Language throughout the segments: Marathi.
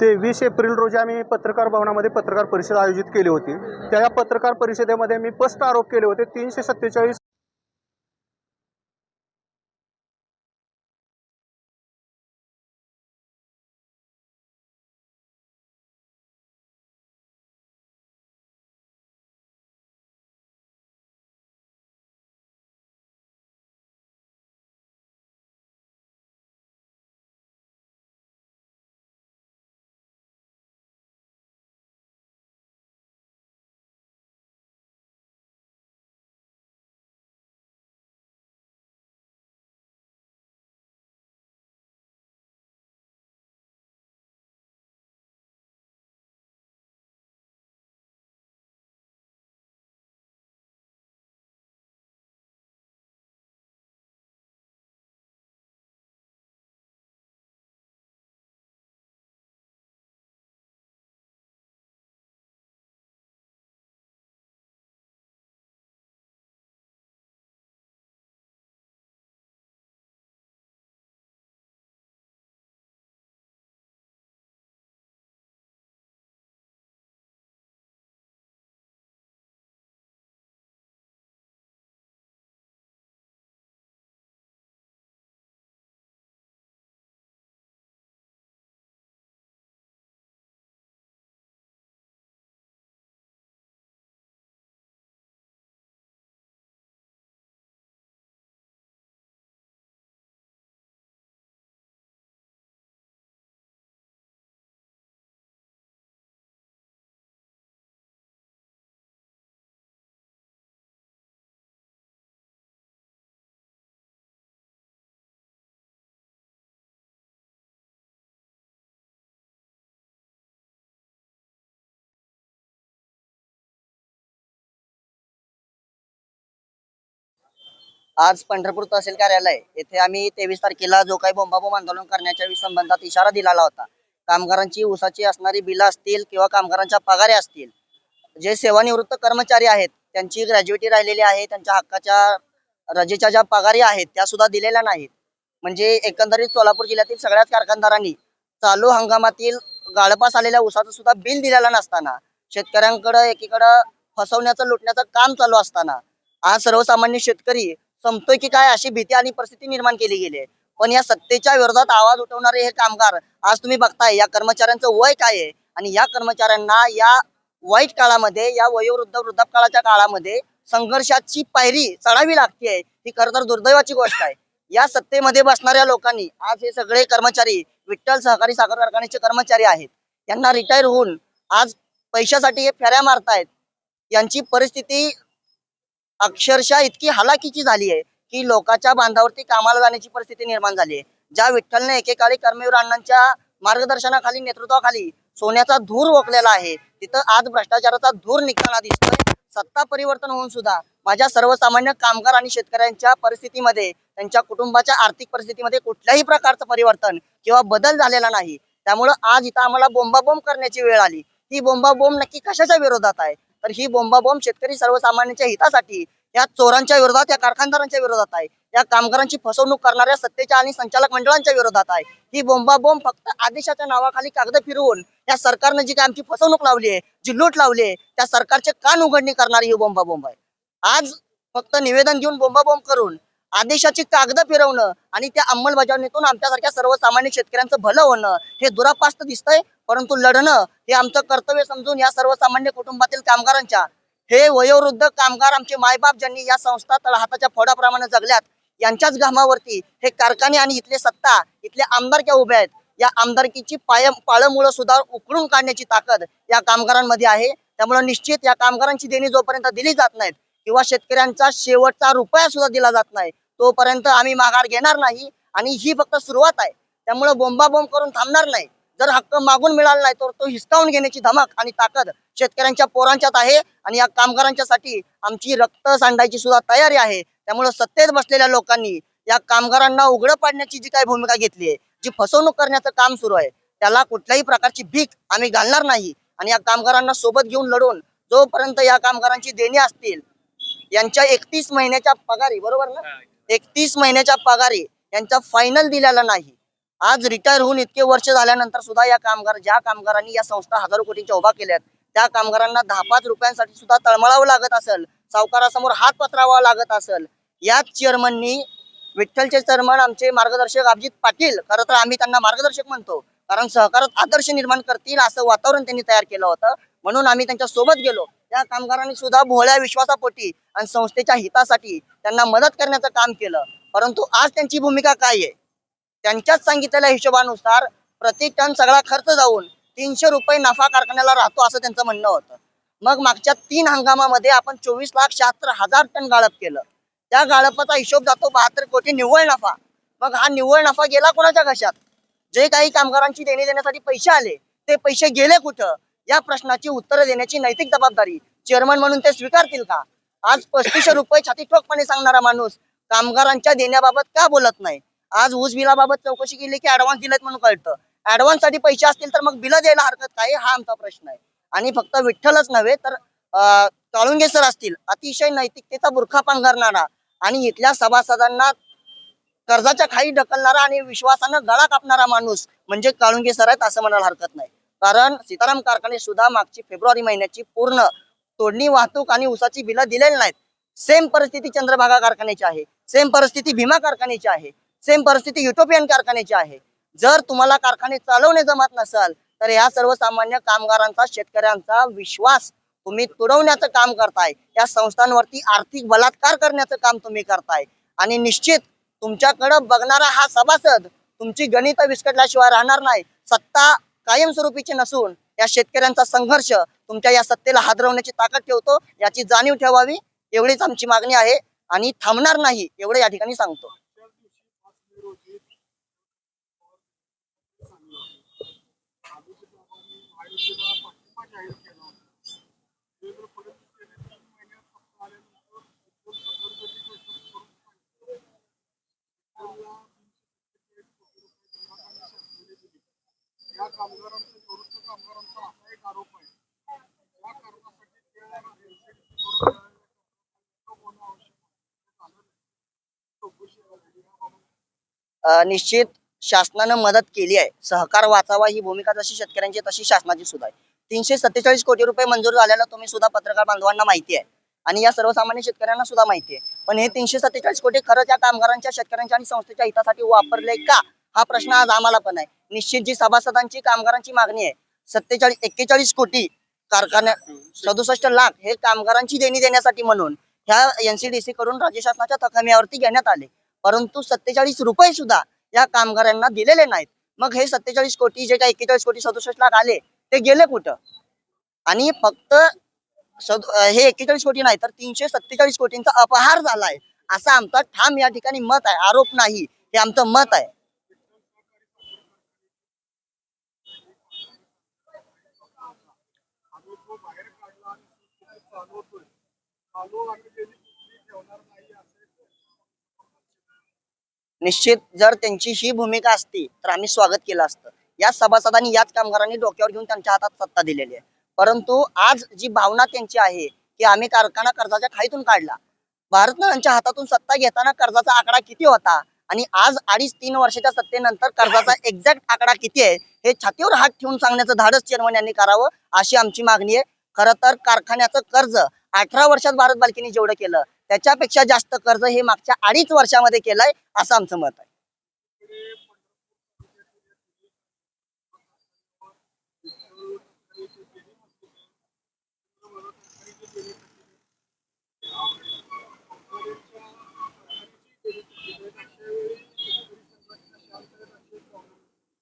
ते वीस एप्रिल रोजी आम्ही पत्रकार भवनामध्ये पत्रकार परिषद आयोजित केली होती. त्या पत्रकार परिषदेमध्ये मी स्पष्ट आरोप केले होते तीनशे सत्तेचाळीस आज पंढरपूर तहसील कार्यालय येथे आम्ही तेवीस तारखेला जो काही बोंबाबोंब आंदोलन करण्याच्या संबंधात इशारा दिलेला होता. कामगारांची ऊसाची असणारी बिलं असतील किंवा कामगारांच्या पगारे असतील जे सेवानिवृत्त कर्मचारी आहेत त्यांची ग्रॅज्युएटी राहिलेली आहे त्यांच्या हक्काच्या रजेच्या ज्या पगारी आहेत त्या सुद्धा दिलेल्या नाहीत. म्हणजे एकंदरीत सोलापूर जिल्ह्यातील सगळ्याच कारखानदारांनी चालू हंगामातील गाळपास आलेल्या ऊसाचं सुद्धा बिल दिलेलं नसताना शेतकऱ्यांकडं एकीकडं फसवण्याचं लुटण्याचं काम चालू असताना आज सर्वसामान्य शेतकरी संपतोय की काय अशी भीती आणि परिस्थिती निर्माण केली गेली आहे. पण या सत्तेच्या विरोधात आवाज उठवणारे हे कामगार आज तुम्ही बघताय या कर्मचाऱ्यांचं वय काय आहे? आणि या कर्मचाऱ्यांना या वाईट काळामध्ये या वयोवृद्ध वृद्धापकाळाच्या काळामध्ये संघर्षाची पायरी चढावी लागते ही खर तर दुर्दैवाची गोष्ट आहे. या सत्तेमध्ये बसणाऱ्या लोकांनी आज हे सगळे कर्मचारी विठ्ठल सहकारी साखर कारखान्याचे कर्मचारी आहेत. यांना रिटायर होऊन आज पैशासाठी हे फेऱ्या मारतायत. यांची परिस्थिती अक्षरशः इतकी हलाखीची झाली आहे की लोकांच्या बांधावरती कामाला जाण्याची परिस्थिती निर्माण झाली आहे. ज्या विठ्ठलने एकेकाळी कर्मवीर अण्णांच्या मार्गदर्शनाखाली नेतृत्वाखाली सोन्याचा धूर ओकलेला आहे तिथं आज भ्रष्टाचाराचा धूर निघताना दिसतोय. सत्ता परिवर्तन होऊन सुद्धा माझ्या सर्वसामान्य कामगार आणि शेतकऱ्यांच्या परिस्थितीमध्ये त्यांच्या कुटुंबाच्या आर्थिक परिस्थितीमध्ये कुठल्याही प्रकारचं परिवर्तन किंवा बदल झालेला नाही. त्यामुळं आज इथं आम्हाला बोंबाबोंब करण्याची वेळ आली. ही बोंबाबोंब नक्की कशाच्या विरोधात आहे? तर ही बोंबाबोंब शेतकरी सर्वसामान्यांच्या हितासाठी या चोरांच्या विरोधात या कारखानदारांच्या विरोधात आहे. या कामगारांची फसवणूक करणाऱ्या सत्तेच्या आणि संचालक मंडळांच्या विरोधात आहे. ही बोंबाबोंब फक्त आदेशाच्या नावाखाली कागद फिरवून या सरकारनं जी काय आमची फसवणूक लावली आहे जी लूट लावली आहे त्या सरकारचे कान उघडणी करणारी ही बोंबाबोंब आहे. आज फक्त निवेदन देऊन बोंबाबोंब करून आदेशाची कागद फिरवणं आणि त्या अंमलबजावणीतून आमच्यासारख्या सर्वसामान्य शेतकऱ्यांचं भलं होणं हे दुरापास्त दिसतंय. परंतु लढणं हे आमचं कर्तव्य समजून या सर्वसामान्य कुटुंबातील कामगारांच्या हे वयोवृद्ध कामगार आमचे मायबाप ज्यांनी या संस्था तळहाताच्या फोडाप्रमाणे जगल्यात यांच्याच घामावरती हे कारखाने आणि इथले सत्ता इथले आमदारक्या उभ्या आहेत. या आमदारकीची पाय पाळमुळं सुद्धा उकळून काढण्याची ताकद या कामगारांमध्ये आहे. त्यामुळे निश्चित या कामगारांची देणी जोपर्यंत दिली जात नाहीत किंवा शेतकऱ्यांचा शेवटचा रुपया सुद्धा दिला जात नाही तोपर्यंत आम्ही माघार घेणार नाही आणि ही फक्त सुरुवात आहे. त्यामुळे बोंबाबोंब करून थांबणार नाही. जर हक्क मागून मिळाला नाही तर तो हिसकावून घेण्याची धमक आणि ताकद शेतकऱ्यांच्या पोरांच्यात आहे आणि या कामगारांच्यासाठी आमची रक्त सांडायची सुद्धा तयारी आहे. त्यामुळे सत्तेत बसलेल्या लोकांनी या कामगारांना उघडं पाडण्याची जी काही भूमिका घेतली आहे जी फसवणूक करण्याचं काम सुरू आहे त्याला कुठल्याही प्रकारची भीक आम्ही घालणार नाही आणि या कामगारांना सोबत घेऊन लढून जोपर्यंत या कामगारांची देणी असतील यांच्या एकतीस महिन्याच्या पगारी बरोबर ना? एकतीस महिन्याच्या पगारी यांचा फायनल दिलेला नाही. आज रिटायर होऊन इतके वर्ष झाल्यानंतर सुद्धा या कामगार ज्या कामगारांनी या संस्था हजारो कोटींच्या उभा केल्यात त्या कामगारांना दहा पाच रुपयांसाठी सुद्धा तळमळावं लागत असेल सावकारासमोर हात पत्रावा लागत असेल याच चेअरमननी विठ्ठलचे चेअरमन आमचे मार्गदर्शक अभिजित पाटील खरं तर आम्ही त्यांना मार्गदर्शक म्हणतो कारण सहकारात आदर्श निर्माण करतील असं वातावरण त्यांनी तयार केलं होतं. म्हणून आम्ही त्यांच्यासोबत गेलो. त्या कामगारांनी सुद्धा भोळ्या विश्वासापोटी आणि संस्थेच्या हितासाठी त्यांना मदत करण्याचं काम केलं. परंतु आज त्यांची भूमिका काय आहे? त्यांच्याच सांगितलेल्या हिशोबानुसार प्रति टन सगळा खर्च जाऊन तीनशे रुपये नफा कारखान्याला राहतो असं त्यांचं म्हणणं होतं. मग मागच्या तीन हंगामामध्ये आपण चोवीस लाख शहात्तर हजार टन गाळप केलं. त्या गाळपाचा हिशोब जातो बहात्तर कोटी निव्वळ नफा. मग हा निव्वळ नफा गेला कोणाच्या कशात जे काही कामगारांची देणे देण्यासाठी पैसे आले ते पैसे गेले कुठं? या प्रश्नाची उत्तरं देण्याची नैतिक जबाबदारी चेअरमन म्हणून ते स्वीकारतील का? आज पस्तीसशे रुपये छाती ठोकपणे सांगणारा माणूस कामगारांच्या देण्याबाबत का बोलत नाही? आज ऊस बिलाबाबत चौकशी केली की ऍडव्हान्स दिलेत म्हणून कळतं. ऍडव्हान्ससाठी पैसे असतील तर मग बिल द्यायला हरकत काय? हा आमचा प्रश्न आहे. आणि फक्त विठ्ठलच नव्हे तर काळुंगे सर असतील अतिशय नैतिकतेचा बुरखा पांघरणारा आणि इथल्या सभासदांना कर्जाच्या खाली ढकलणारा आणि विश्वासानं गळा कापणारा माणूस म्हणजे काळुंगे सर आहेत असं म्हणायला हरकत नाही. कारण सीताराम कारखाने सुद्धा मागची फेब्रुवारी महिन्याची पूर्ण तोडणी वाहतूक आणि ऊसाची बिलं दिलेली नाहीत. सेम परिस्थिती चंद्रभागा कारखान्याची आहे. सेम परिस्थिती भीमा कारखान्याची आहे. सेम परिस्थिती युटोपियन कारखान्याची आहे. जर तुम्हाला कारखाने चालवणे जमत नसेल तर या सर्वसामान्य कामगारांचा शेतकऱ्यांचा विश्वास तुम्ही तुडवण्याचं काम करताय. या संस्थांवरती आर्थिक बलात्कार करण्याचं काम तुम्ही करताय. आणि निश्चित तुमच्याकडं बघणारा हा सभासद तुमची गणित विस्कटल्याशिवाय राहणार नाही. सत्ता कायमस्वरूपीची नसून या शेतकऱ्यांचा संघर्ष तुमच्या या सत्तेला हादरवण्याची ताकद ठेवतो याची जाणीव ठेवावी एवढीच आमची मागणी आहे आणि थांबणार नाही एवढं या ठिकाणी सांगतो. या कामगारांचा निवृत्त कामगारांचा असा एक आरोप आहे. या कारणासाठी होणं आवश्यक निश्चित शासनानं मदत केली आहे. सहकार वाचावा ही भूमिका जशी शेतकऱ्यांची तशी शासनाची सुद्धा आहे. तीनशे सत्तेचाळीस कोटी रुपये मंजूर झालेलं तुम्ही सुद्धा पत्रकार बांधवांना माहिती आहे. आणि या सर्वसामान्य शेतकऱ्यांना सुद्धा माहिती आहे. पण हे तीनशे सत्तेचाळीस कोटी खरंच या कामगारांच्या शेतकऱ्यांच्या आणि संस्थेच्या हितासाठी वापरले का? हा प्रश्न आज आम्हाला पण आहे. निश्चित जी सभासदांची कामगारांची मागणी आहे सत्तेचाळीस एक्केचाळीस कोटी कारखान्या सदुसष्ट लाख हे कामगारांची देणी देण्यासाठी म्हणून ह्या एनसीडीसी कडून राज्य शासनाच्या तकाम्यावरती घेण्यात आले. परंतु सत्तेचाळीस रुपये सुद्धा या कामगारांना दिलेले नाहीत. मग हे सत्तेचाळीस कोटी जे काही एक्केचाळीस कोटी सदुसष्ट लाख आले ते गेले कुठं? आणि फक्त हे एक्केचाळीस कोटी नाही तर तीनशे सत्तेचाळीस कोटींचा अपहार झालाय. असा आमचा ठाम या ठिकाणी मत आहे. आरोप नाही. हे आमचं मत आहे आम्ही तो बाहेर काढला आणि तो चालवतोय चालू आम्ही त्याची कुठली ठेवणार नाही असे निश्चित जर त्यांची ही भूमिका असती तर आम्ही स्वागत केलं असतं. या सभासदांनी याच कामगारांनी डोक्यावर घेऊन त्यांच्या हातात सत्ता दिलेली आहे. परंतु आज जी भावना त्यांची आहे की आम्ही कारखाना कर्जाच्या खाईतून काढला. भारतनं त्यांच्या हातातून सत्ता घेताना कर्जाचा आकडा किती होता? आणि आज अडीच तीन वर्षाच्या सत्तेनंतर कर्जाचा एक्झॅक्ट आकडा किती आहे? हे छातीवर हात ठेवून सांगण्याचं धाडस चेअरमन यांनी करावं अशी आमची मागणी आहे. खरं तर कारखान्याचं कर्ज अठरा वर्षात भारत बालकीने जेवढं केलं त्याच्यापेक्षा जास्त कर्ज हे मागच्या अडीच वर्षामध्ये केलंय असं आमचं मत आहे.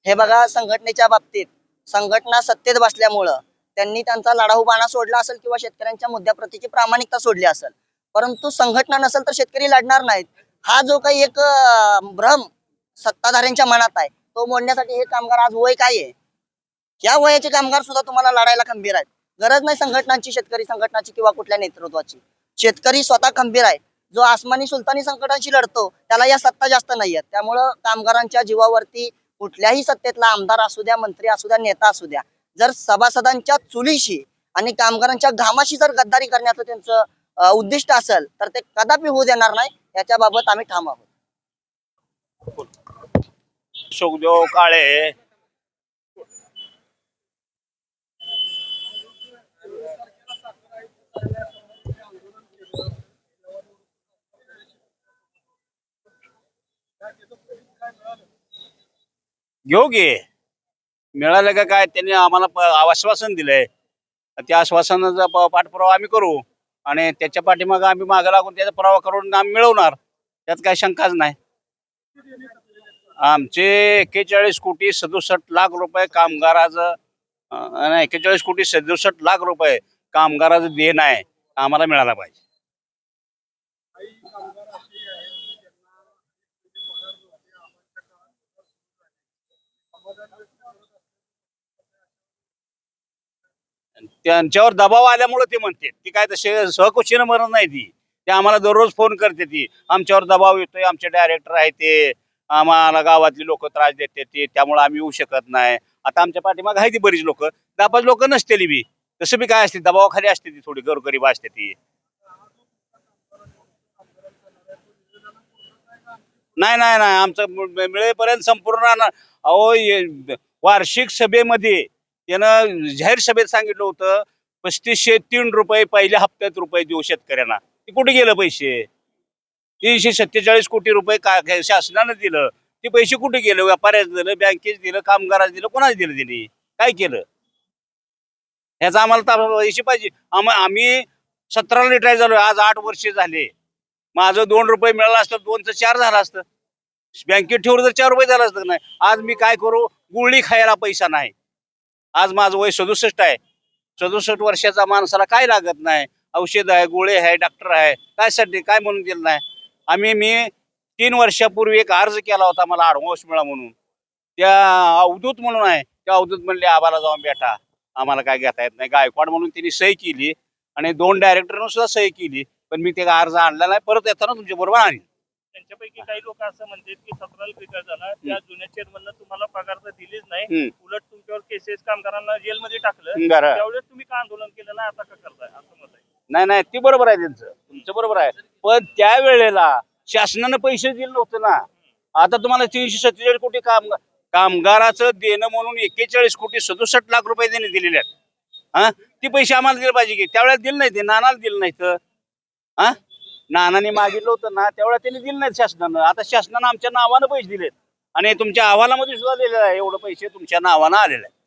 हे बघा संघटनेच्या बाबतीत संघटना सत्तेत बसल्यामुळं त्यांनी त्यांचा लढाऊ बाणा सोडला असेल किंवा शेतकऱ्यांच्या मुद्द्याप्रतीची प्रामाणिकता सोडली असेल. परंतु संघटना नसेल तर शेतकरी लढणार नाहीत. हा जो काही एक भ्रम सत्ताधाऱ्यांच्या मनात आहे तो मोडण्यासाठी हे कामगार आज वय काय आहे? या वयाचे कामगार सुद्धा तुम्हाला लढायला खंबीर आहेत. गरज नाही संघटनांची शेतकरी संघटनाची किंवा कुठल्या नेतृत्वाची. शेतकरी स्वतः खंबीर आहे. जो आसमानी सुलतानी संकटांशी लढतो त्याला या सत्ता जास्त नाही आहेत. त्यामुळं कामगारांच्या जीवावरती कुठल्याही सत्तेतला आमदार असू द्या मंत्री असू द्या नेता असू द्या जर सभासदांच्या चुलीशी आणि कामगारांच्या घामाशी जर गद्दारी करण्याचं त्यांचं उद्दिष्ट असेल तर ते कदापि होऊ देणार नाही. याच्या बाबत आम्ही ठाम आहोत. सुखदेव काळे. घेऊ घे मिळालं का काय त्यांनी आम्हाला प- आश्वासन दिलंय. त्या आश्वासनाचा प- पाठपुरावा आम्ही करू आणि त्याच्या पाठीमागं आम्ही मागं लागून त्याचा पुरावा करून आम्ही मिळवणार. त्यात काही शंकाच नाही. आमचे एक्केचाळीस कोटी सदुसष्ट लाख रुपये कामगाराचं अं, नाही एक्केचाळीस कोटी सदुसष्ट लाख रुपये कामगाराचं देण आहे. आम्हाला मिळाला पाहिजे काही कामगार असे आहेत की ज्यांना म्हणजे पगार जो आहे आबांच्या काळात सुरू झाले समाजात व्यक्त करत असतात त्यांच्यावर दबाव आल्यामुळे ते म्हणते. ती काय तसे सहकुशीनं म्हणत नाही ती. ते आम्हाला दररोज फोन करते ती. आमच्यावर दबाव येतोय आमचे डायरेक्टर आहे ते. आम्हाला गावातली लोक त्रास देते ते. त्यामुळे आम्ही येऊ शकत नाही. आता आमच्या पाठीमाग आहे ती बरीच लोक. दहा पाच लोक नसतेली बी. तसं बी काय असते? दबावाखाली असते ती थोडी गरगरीब असते ती. नाही नाही नाही. आमचं मिळेपर्यंत संपूर्ण अहो वार्षिक सभेमध्ये त्यानं जाहीर सभेत सांगितलं होतं पस्तीसशे तीन रुपये पहिल्या हप्त्यात रुपये देऊ शेतकऱ्यांना. ते कुठे गेलं पैसे? तीनशे सत्तेचाळीस कोटी रुपये का शासनानं दिलं. ते पैसे कुठे गेले? व्यापाऱ्याचं दिलं बँकेच दिलं कामगाराच दिलं कोणाच दिलं त्यांनी काय केलं? ह्याचा आम्हाला ताबा- पैसे पाहिजे. आम आम्ही सतराला रिटायर झालो आज आठ वर्ष झाले. माझं दोन रुपये मिळालं असतं दोनचं चार झालं असतं. बँकेत ठेवलं तर चार रुपये झालं असतं नाही? आज मी काय करू? गुळणी खायला पैसा नाही. आज माझं वय सदुसष्ट आहे. सदुसष्ट वर्षाचा माणसाला काय लागत नाही? औषध आहे गोळे आहे डॉक्टर आहे. काय साठी काय म्हणून दिलं नाही? आम्ही मी तीन वर्षापूर्वी एक अर्ज केला होता मला आडवंश मिळा म्हणून. त्या अवधूत म्हणून आहे. त्या अवधूत म्हणले आम्हाला जाऊन बेटा आम्हाला काय घेता येत नाही. गायकवाड म्हणून त्यांनी सही केली आणि दोन डायरेक्टरनं सुद्धा सही केली. पण मी ते अर्ज आणला नाही. परत येताना तुमच्या बरोबर आणीन त्यांच्यापैकी काही लोक असं म्हणतात की सतराला रिटायर झाला. त्या जुन्या चेअरमननं तुम्हाला पगार तर दिलीच नाही. हम्म. उलट तुमच्यावर केसेस कामगारांना जेलमध्ये टाकलं. बरं. त्यावेळेस तुम्ही का आंदोलन केलं? नाही आता का करताय? असं मत आहे. नाही नाही ते बरोबर आहे त्यांचं. तुमचं बरोबर आहे. पण त्या वेळेला शासनानं पैसे दिले नव्हते ना. आता तुम्हाला तीनशे सत्तेचाळीस कोटी काम कामगाराचं देणं म्हणून एक्केचाळीस कोटी सदुसष्ट लाख रुपये त्यांनी दिलेले आहेत. हा? ती पैसे आम्हाला दिले पाहिजे की. त्यावेळेला दिले नाही ते नानाला दिले नाहीत. हा? नानाने मागितलं होतं ना त्यावेळेला त्यांनी दिलं नाही शासनानं. आता शासनानं आमच्या नावानं पैसे दिलेत. आणि तुमच्या अहवालामध्ये सुद्धा दिलेलं आहे एवढं पैसे तुमच्या नावानं आलेले आहे